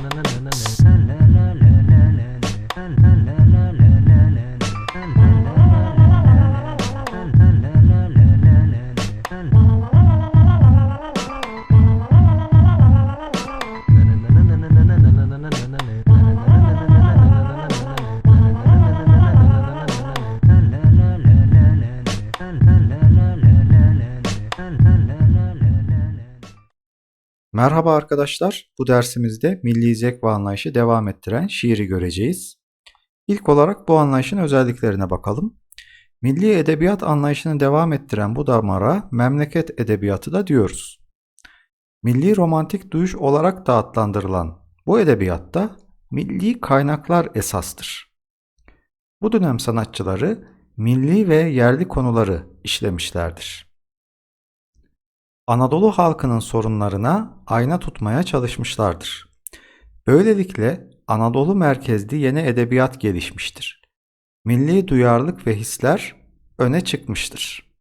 na Merhaba arkadaşlar. Bu dersimizde milli zevk ve anlayışı devam ettiren şiiri göreceğiz. İlk olarak bu anlayışın özelliklerine bakalım. Milli edebiyat anlayışını devam ettiren bu damara memleket edebiyatı da diyoruz. Milli romantik duyuş olarak da adlandırılan bu edebiyatta milli kaynaklar esastır. Bu dönem sanatçıları milli ve yerli konuları işlemişlerdir. Anadolu halkının sorunlarına ayna tutmaya çalışmışlardır. Böylelikle Anadolu merkezli yeni edebiyat gelişmiştir. Milli duyarlılık ve hisler öne çıkmıştır.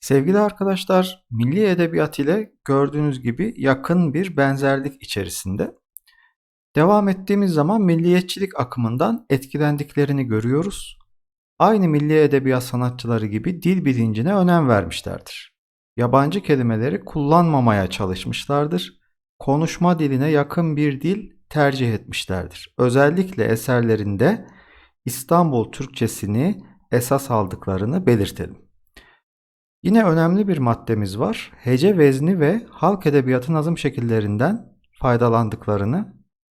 Sevgili arkadaşlar, milli edebiyat ile gördüğünüz gibi yakın bir benzerlik içerisinde. Devam ettiğimiz zaman milliyetçilik akımından etkilendiklerini görüyoruz. Aynı milli edebiyat sanatçıları gibi dil bilincine önem vermişlerdir yabancı kelimeleri kullanmamaya çalışmışlardır. Konuşma diline yakın bir dil tercih etmişlerdir. Özellikle eserlerinde İstanbul Türkçesini esas aldıklarını belirtelim. Yine önemli bir maddemiz var. Hece vezni ve halk edebiyatı nazım şekillerinden faydalandıklarını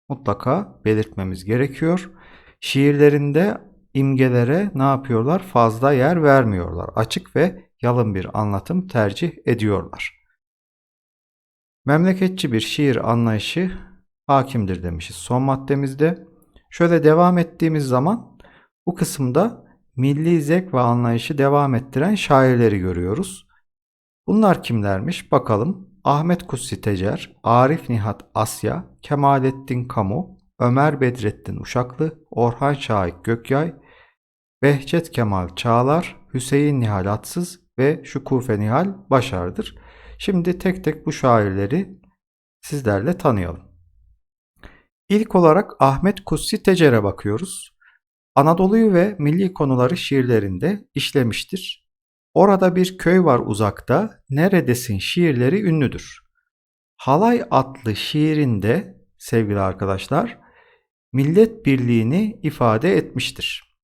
mutlaka belirtmemiz gerekiyor. Şiirlerinde imgelere ne yapıyorlar? Fazla yer vermiyorlar. Açık ve yalın bir anlatım tercih ediyorlar. Memleketçi bir şiir anlayışı hakimdir demişiz son maddemizde. Şöyle devam ettiğimiz zaman bu kısımda milli zevk ve anlayışı devam ettiren şairleri görüyoruz. Bunlar kimlermiş bakalım. Ahmet Kutsi Tecer, Arif Nihat Asya, Kemalettin Kamu, Ömer Bedrettin Uşaklı, Orhan Şahik Gökyay, Behçet Kemal Çağlar, Hüseyin Nihal Atsız ve Şükufe Nihal Başar'dır. Şimdi tek tek bu şairleri sizlerle tanıyalım. İlk olarak Ahmet Kutsi Tecer'e bakıyoruz. Anadolu'yu ve milli konuları şiirlerinde işlemiştir. Orada bir köy var uzakta, neredesin şiirleri ünlüdür. Halay adlı şiirinde sevgili arkadaşlar millet birliğini ifade etmiştir.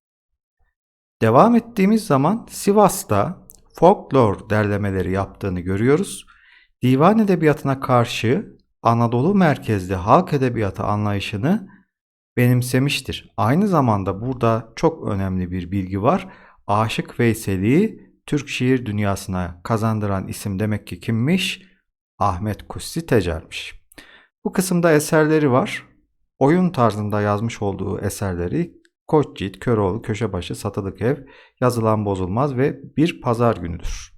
Devam ettiğimiz zaman Sivas'ta folklor derlemeleri yaptığını görüyoruz. Divan edebiyatına karşı Anadolu merkezli halk edebiyatı anlayışını benimsemiştir. Aynı zamanda burada çok önemli bir bilgi var. Aşık Veysel'i Türk şiir dünyasına kazandıran isim demek ki kimmiş? Ahmet Kutsi Tecer'miş. Bu kısımda eserleri var. Oyun tarzında yazmış olduğu eserleri Koçyiğit, Köroğlu, Köşebaşı, Satılık Ev, Yazılan Bozulmaz ve Bir Pazar Günüdür.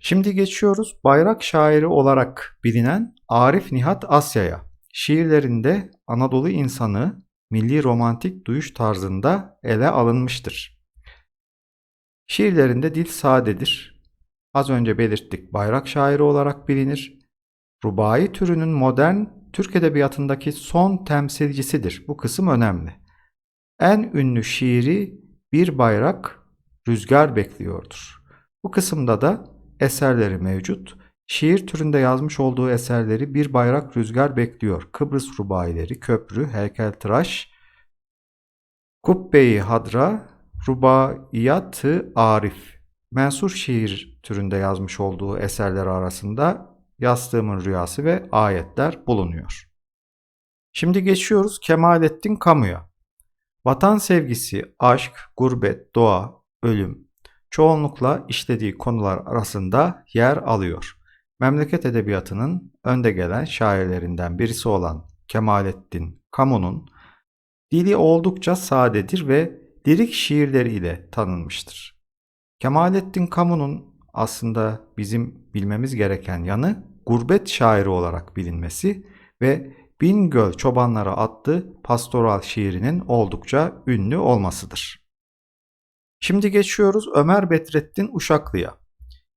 Şimdi geçiyoruz bayrak şairi olarak bilinen Arif Nihat Asya'ya. Şiirlerinde Anadolu insanı milli romantik duyuş tarzında ele alınmıştır. Şiirlerinde dil sadedir. Az önce belirttik bayrak şairi olarak bilinir. Rubai türünün modern Türk edebiyatındaki son temsilcisidir. Bu kısım önemli. En ünlü şiiri Bir Bayrak Rüzgar Bekliyordur. Bu kısımda da eserleri mevcut. Şiir türünde yazmış olduğu eserleri Bir Bayrak Rüzgar Bekliyor, Kıbrıs Rubaileri, Köprü, Heykeltıraş, Kubbe-i Hadra, Rubaiyat-ı Arif, mensur şiir türünde yazmış olduğu eserler arasında Yastığımın Rüyası ve ayetler bulunuyor. Şimdi geçiyoruz Kemalettin Kamu'ya. Vatan sevgisi, aşk, gurbet, doğa, ölüm çoğunlukla işlediği konular arasında yer alıyor. Memleket edebiyatının önde gelen şairlerinden birisi olan Kemalettin Kamu'nun dili oldukça sadedir ve lirik şiirleriyle tanınmıştır. Kemalettin Kamu'nun aslında bizim bilmemiz gereken yanı gurbet şairi olarak bilinmesi ve Bingöl Çobanları adlı pastoral şiirinin oldukça ünlü olmasıdır. Şimdi geçiyoruz Ömer Bedrettin Uşaklı'ya.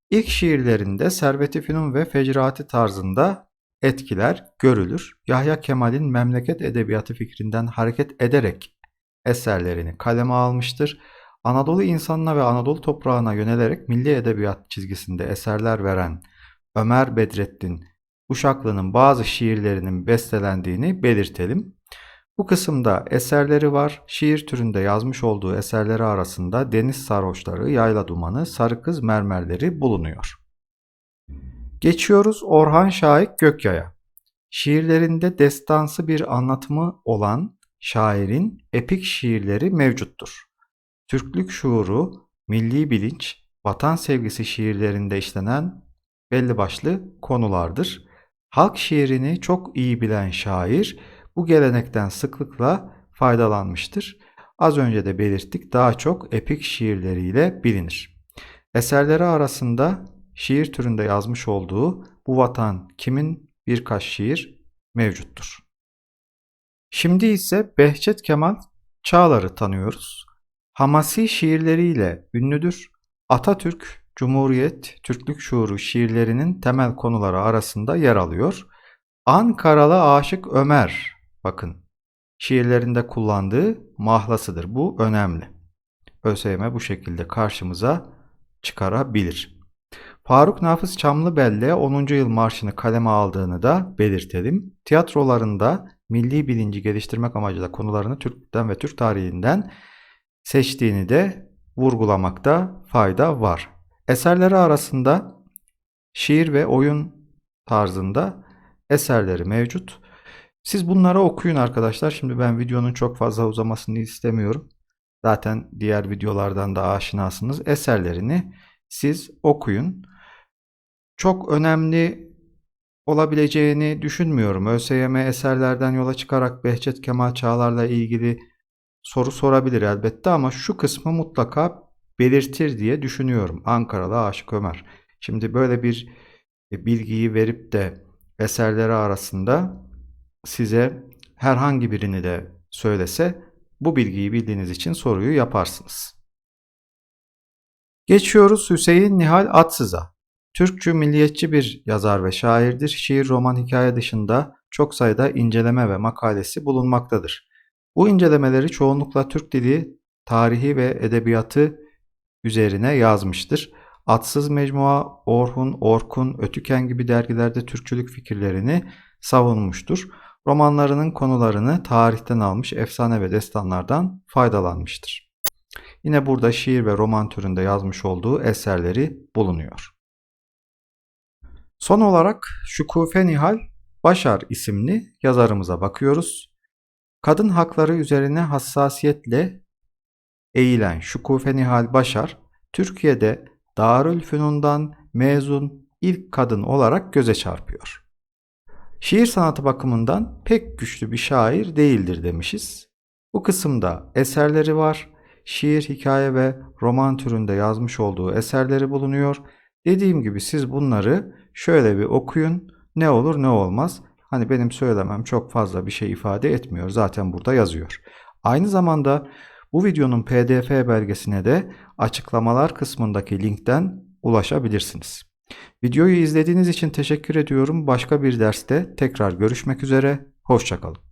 İlk şiirlerinde Servet-i Fünun ve Fecrati tarzında etkiler görülür. Yahya Kemal'in memleket edebiyatı fikrinden hareket ederek eserlerini kaleme almıştır. Anadolu insanına ve Anadolu toprağına yönelerek milli edebiyat çizgisinde eserler veren Ömer Bedrettin Uşaklı'nın bazı şiirlerinin bestelendiğini belirtelim. Bu kısımda eserleri var. Şiir türünde yazmış olduğu eserleri arasında Deniz Sarhoşları, Yayla Dumanı, Sarı Kız Mermerleri bulunuyor. Geçiyoruz Orhan Şahik Gökya'ya. Şiirlerinde destansı bir anlatımı olan şairin epik şiirleri mevcuttur. Türklük şuuru, milli bilinç, vatan sevgisi şiirlerinde işlenen belli başlı konulardır. Halk şiirini çok iyi bilen şair bu gelenekten sıklıkla faydalanmıştır. Az önce de belirttik daha çok epik şiirleriyle bilinir. Eserleri arasında şiir türünde yazmış olduğu Bu Vatan Kimin birkaç şiir mevcuttur. Şimdi ise Behçet Kemal Çağlar'ı tanıyoruz. Hamasi şiirleriyle ünlüdür. Atatürk, Cumhuriyet, Türklük şuuru şiirlerinin temel konuları arasında yer alıyor. Ankaralı Aşık Ömer, bakın şiirlerinde kullandığı mahlasıdır. Bu önemli. ÖSYM bu şekilde karşımıza çıkarabilir. Faruk Nafız Çamlıbel'le 10. yıl marşını kaleme aldığını da belirtelim. Tiyatrolarında milli bilinci geliştirmek amacıyla konularını Türk'ten ve Türk tarihinden seçtiğini de vurgulamakta fayda var. Eserleri arasında şiir ve oyun tarzında eserleri mevcut. Siz bunları okuyun arkadaşlar. Şimdi ben videonun çok fazla uzamasını istemiyorum. Zaten diğer videolardan da aşinasınız. Eserlerini siz okuyun. Çok önemli olabileceğini düşünmüyorum. ÖSYM eserlerden yola çıkarak Behçet Kemal Çağlar'la ilgili soru sorabilir elbette ama şu kısmı mutlaka belirtir diye düşünüyorum. Ankaralı Aşık Ömer. Şimdi böyle bir bilgiyi verip de eserleri arasında size herhangi birini de söylese bu bilgiyi bildiğiniz için soruyu yaparsınız. Geçiyoruz Hüseyin Nihal Atsız'a. Türkçü milliyetçi bir yazar ve şairdir. Şiir, roman, hikaye dışında çok sayıda inceleme ve makalesi bulunmaktadır. Bu incelemeleri çoğunlukla Türk dili, tarihi ve edebiyatı üzerine yazmıştır. Atsız Mecmua, Orhun, Orkun, Ötüken gibi dergilerde Türkçülük fikirlerini savunmuştur. Romanlarının konularını tarihten almış efsane ve destanlardan faydalanmıştır. Yine burada şiir ve roman türünde yazmış olduğu eserleri bulunuyor. Son olarak Şükufe Nihal Başar isimli yazarımıza bakıyoruz. Kadın hakları üzerine hassasiyetle eğilen Şükufe Nihal Başar, Türkiye'de Darülfünun'dan mezun ilk kadın olarak göze çarpıyor. Şiir sanatı bakımından pek güçlü bir şair değildir demişiz. Bu kısımda eserleri var. Şiir, hikaye ve roman türünde yazmış olduğu eserleri bulunuyor. Dediğim gibi siz bunları şöyle bir okuyun. Ne olur ne olmaz. Hani benim söylemem çok fazla bir şey ifade etmiyor. Zaten burada yazıyor. Aynı zamanda bu videonun pdf belgesine de açıklamalar kısmındaki linkten ulaşabilirsiniz. Videoyu izlediğiniz için teşekkür ediyorum. Başka bir derste tekrar görüşmek üzere. Hoşçakalın.